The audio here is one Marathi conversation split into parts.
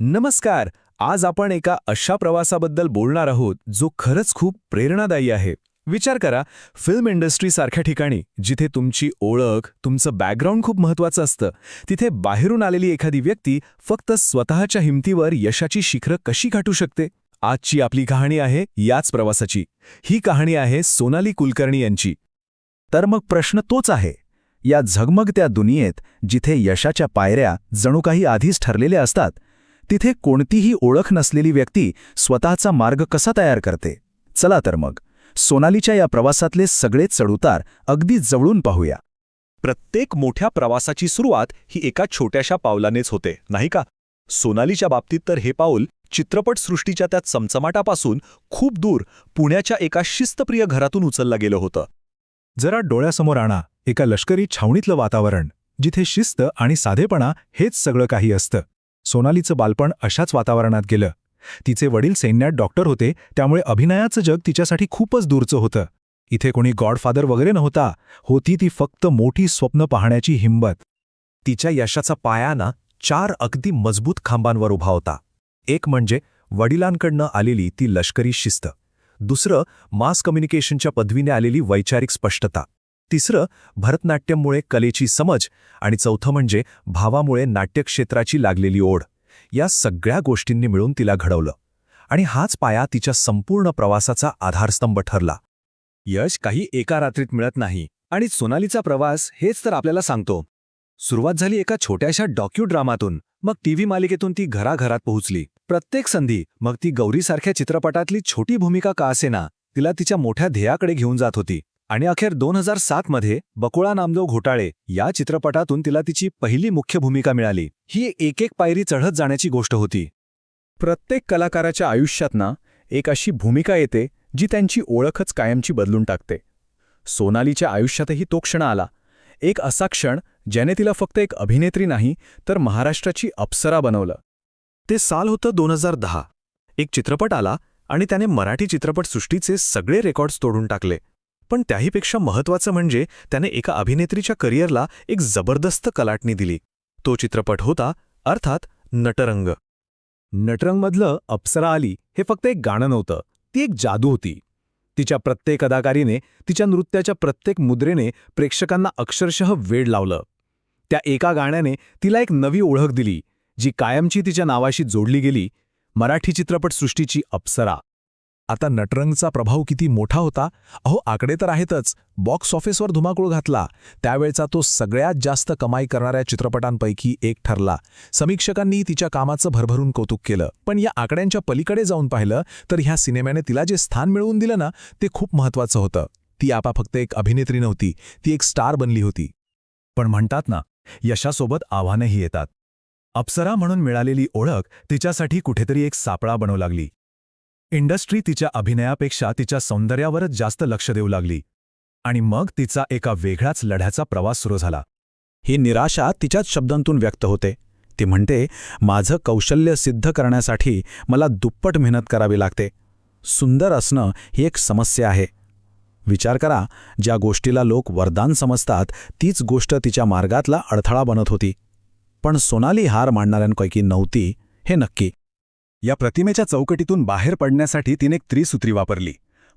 नमस्कार. आज आपण एका अशा प्रवासाबद्दल बोलणार आहोत जो खरंच खूप प्रेरणादायी आहे. विचार करा फिल्म इंडस्ट्रीसारख्या ठिकाणी जिथे तुमची ओळख तुमचं बॅकग्राऊंड खूप महत्वाचं असतं तिथे बाहेरून आलेली एखादी व्यक्ती फक्त स्वतःच्या हिमतीवर यशाची शिखरं कशी गाठू शकते? आजची आपली कहाणी आहे याच प्रवासाची. ही कहाणी आहे सोनाली कुलकर्णी यांची. तर मग प्रश्न तोच आहे. या झगमगत्या दुनियेत जिथे यशाच्या पायऱ्या जणू काही आधीच ठरलेल्या असतात तिथे कोणतीही ओळख नसलेली व्यक्ती स्वतःचा मार्ग कसा तयार करते? चला तर मग सोनालीच्या या प्रवासातले सगळे चढउतार अगदी जवळून पाहूया. प्रत्येक मोठ्या प्रवासाची सुरुवात ही एका छोट्याशा पावलानेच होते नाही का? सोनालीच्या बाबतीत तर हे पाऊल चित्रपटसृष्टीच्या त्या चमचमाटापासून खूप दूर पुण्याच्या एका शिस्तप्रिय घरातून उचललं गेलं होतं. जरा डोळ्यासमोर आणा एका लष्करी छावणीतलं वातावरण जिथे शिस्त आणि साधेपणा हेच सगळं काही असतं. सोनालीचं बालपण अशाच वातावरणात गेलं. तिचे वडील सैन्यात डॉक्टर होते त्यामुळे अभिनयाचं जग तिच्यासाठी खूपच दूरचं होतं. इथे कोणी गॉडफादर वगैरे नव्हता होती ती फक्त मोठी स्वप्न पाहण्याची हिंमत. तिच्या यशाचा पायाना चार अगदी मजबूत खांबांवर उभा होता. एक म्हणजे वडिलांकडनं आलेली ती लष्करी शिस्त. दुसरं मास कम्युनिकेशनच्या पदवीने आलेली वैचारिक स्पष्टता. तिसरं भरतनाट्यममुळे कलेची समज आणि चौथं म्हणजे भावामुळे नाट्यक्षेत्राची लागलेली ओढ. या सगळ्या गोष्टींनी मिळून तिला घडवलं. आणि हाच पाया तिच्या संपूर्ण प्रवासाचा आधारस्तंभ ठरला. यश काही एका रात्रीत मिळत नाही आणि सोनालीचा प्रवास हेच तर आपल्याला सांगतो. सुरुवात झाली एका छोट्याशा डॉक्यू ड्रामातून मग टीव्ही मालिकेतून ती घराघरात पोहोचली. प्रत्येक संधी मग ती गौरीसारख्या चित्रपटातली छोटी भूमिका का असेना तिला तिच्या मोठ्या ध्येयाकडे घेऊन जात होती. आणि अखेर दोन हजार सातमध्ये बकुळा नामदेव घोटाळे या चित्रपटातून तिला तिची पहिली मुख्य भूमिका मिळाली. ही एक एक पायरी चढत जाण्याची गोष्ट होती. प्रत्येक कलाकाराच्या आयुष्यात ना एक अशी भूमिका येते जी त्यांची ओळखच कायमची बदलून टाकते. सोनालीच्या आयुष्यातही तो क्षण आला. एक असा क्षण ज्याने तिला फक्त एक अभिनेत्री नाही तर महाराष्ट्राची अप्सरा बनवलं. ते साल होतं दोन हजार दहा. एक चित्रपट आला आणि त्याने मराठी चित्रपटसृष्टीचे सगळे रेकॉर्ड्स तोडून टाकले. पण त्याहीपेक्षा महत्त्वाचं म्हणजे त्याने एका अभिनेत्रीच्या करिअरला एक जबरदस्त कलाटणी दिली. तो चित्रपट होता अर्थात नटरंग. नटरंगमधलं अप्सरा आली हे फक्त एक गाणं नव्हतं ती एक जादू होती. तिच्या प्रत्येक अदाकारीने तिच्या नृत्याच्या प्रत्येक मुद्रेने प्रेक्षकांना अक्षरशः वेड लावलं. त्या एका गाण्याने तिला एक नवी ओळख दिली जी कायमची तिच्या नावाशी जोडली गेली मराठी चित्रपटसृष्टीची अप्सरा. आता नटरंगचा प्रभाव किती मोठा होता? अहो आकडे तर आहेतच. बॉक्स ऑफिसवर धुमाकूळ घातला. त्यावेळचा तो सगळ्यात जास्त कमाई करणाऱ्या चित्रपटांपैकी एक ठरला. समीक्षकांनी तिच्या कामाचं भरभरून कौतुक केलं. पण या आकड्यांच्या पलीकडे जाऊन पाहिलं तर ह्या सिनेमाने तिला जे स्थान मिळवून दिलं ना ते खूप महत्वाचं होतं. ती आपा फक्त एक अभिनेत्री नव्हती. ती एक स्टार बनली होती. पण म्हणतात ना यशासोबत आव्हानंही येतात. अप्सरा म्हणून मिळालेली ओळख तिच्यासाठी कुठेतरी एक सापळा बनवू लागली. इंडस्ट्री तिच्या अभिनयापेक्षा तिच्या सौंदर्यावरच जास्त लक्ष देऊ लागली. आणि मग तिचा एका वेगळाच लढ्याचा प्रवास सुरू झाला. ही निराशा तिच्याच शब्दांतून व्यक्त होते. ती म्हणते माझं कौशल्य सिद्ध करण्यासाठी मला दुप्पट मेहनत करावी लागते. सुंदर असणं ही एक समस्या आहे. विचार करा ज्या गोष्टीला लोक वरदान समजतात तीच गोष्ट तिच्या मार्गातला अडथळा बनत होती. पण सोनाली हार मांडणाऱ्यांपैकी नव्हती हे नक्की. या प्रतिमेच्या चौकटीतून बाहेर पडण्यासाठी तिने एक त्रिसूत्री वापरली.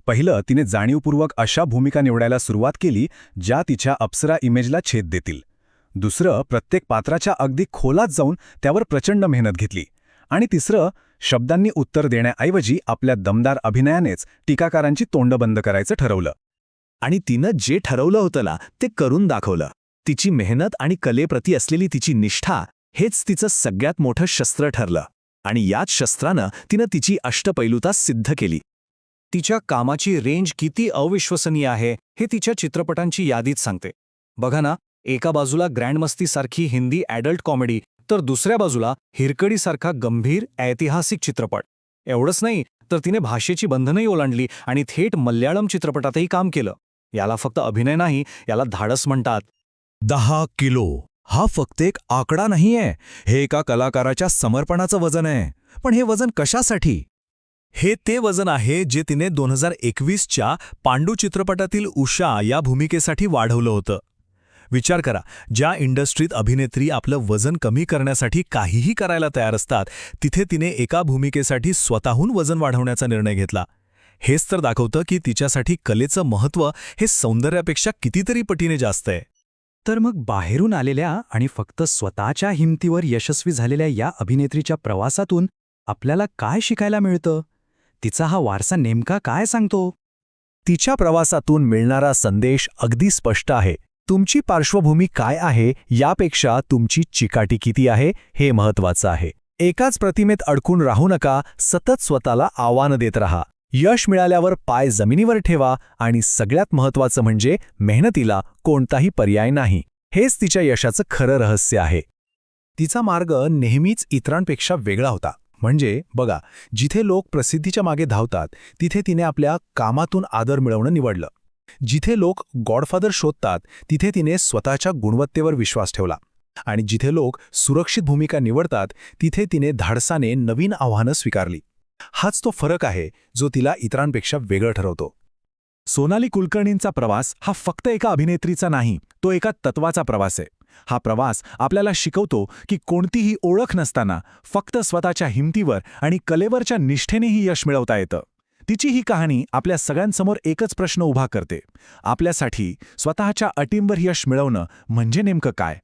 पहिलं तिने जाणीवपूर्वक अशा भूमिका निवडायला सुरुवात केली ज्या तिच्या अप्सरा इमेजला छेद देतील. दुसरं प्रत्येक पात्राच्या अगदी खोलात जाऊन त्यावर प्रचंड मेहनत घेतली. आणि तिसरं शब्दांनी उत्तर देण्याऐवजी आपल्या दमदार अभिनयानेच टीकाकारांची तोंड बंद करायचं ठरवलं. आणि तिनं जे ठरवलं होतं ना ते करून दाखवलं. तिची मेहनत आणि कलेप्रती असलेली तिची निष्ठा हेच तिचं सगळ्यात मोठं शस्त्र ठरलं. आणि याच शस्त्रानं तिनं तिची अष्टपैलुता सिद्ध केली. तिच्या कामाची रेंज किती अविश्वसनीय आहे हे तिच्या चित्रपटांची यादीच सांगते. बघा ना एका बाजूला ग्रँडमस्तीसारखी हिंदी ॲडल्ट कॉमेडी तर दुसऱ्या बाजूला हिरकडीसारखा गंभीर ऐतिहासिक चित्रपट. एवढंच नाही तर तिने भाषेची बंधनही ओलांडली आणि थेट मल्याळम चित्रपटातही काम केलं. याला फक्त अभिनय नाही याला धाडस म्हणतात. दहा किलो. हा फक्त एक आकडा नाहीये. हे एका कलाकाराच्या समर्पणाचं वजन आहे. पण हे वजन कशासाठी? हे ते वजन आहे जे तिने दोन हजार एकवीसच्या पांडू चित्रपटातील उषा या भूमिकेसाठी वाढवलं होतं. विचार करा ज्या इंडस्ट्रीत अभिनेत्री आपलं वजन कमी करण्यासाठी काहीही करायला तयार असतात तिथे तिने एका भूमिकेसाठी स्वतःहून वजन वाढवण्याचा निर्णय घेतला. हेच तर दाखवतं की तिच्यासाठी कलेचं महत्त्व हे सौंदर्यापेक्षा कितीतरी पटीने जास्त आहे. तर मग बाहेरून आलेल्या आणि फक्त स्वतःच्या हिमतीवर यशस्वी झालेल्या या अभिनेत्रीच्या प्रवासातून आपल्याला काय शिकायला मिळतं? तिचा हा वारसा नेमका काय सांगतो? तिच्या प्रवासातून मिळणारा संदेश अगदी स्पष्ट आहे. तुमची पार्श्वभूमी काय आहे यापेक्षा तुमची चिकाटी किती आहे हे महत्वाचं आहे. एकाच प्रतिमेत अडकून राहू नका सतत स्वतःला आव्हान देत रहा. यश मिळाल्यावर पाय जमिनीवर ठेवा आणि सगळ्यात महत्वाचं म्हणजे मेहनतीला कोणताही पर्याय नाही. हेच तिच्या यशाचं खरं रहस्य आहे. तिचा मार्ग नेहमीच इतरांपेक्षा वेगळा होता. म्हणजे बघा जिथे लोक प्रसिद्धीच्या मागे धावतात तिथे तिने आपल्या कामातून आदर मिळवणं निवडलं. जिथे लोक गॉडफादर शोधतात तिथे तिने स्वतःच्या गुणवत्तेवर विश्वास ठेवला. आणि जिथे लोक सुरक्षित भूमिका निवडतात तिथे तिने धाडसाने नवीन आव्हानं स्वीकारली. हाच तो फरक आहे जो तिला इतरांपेक्षा वेगळं ठरवतो. सोनाली कुलकर्णींचा प्रवास हा फक्त एका अभिनेत्रीचा नाही तो एका तत्वाचा प्रवास आहे. हा प्रवास आपल्याला शिकवतो की कोणतीही ओळख नसताना फक्त स्वतःच्या हिमतीवर आणि कलेवरच्या निष्ठेनेही यश मिळवता येतं. तिची ही कहाणी आपल्या सगळ्यांसमोर एकच प्रश्न उभा करते. आपल्यासाठी स्वतःच्या अटींवर यश मिळवणं म्हणजे नेमकं काय?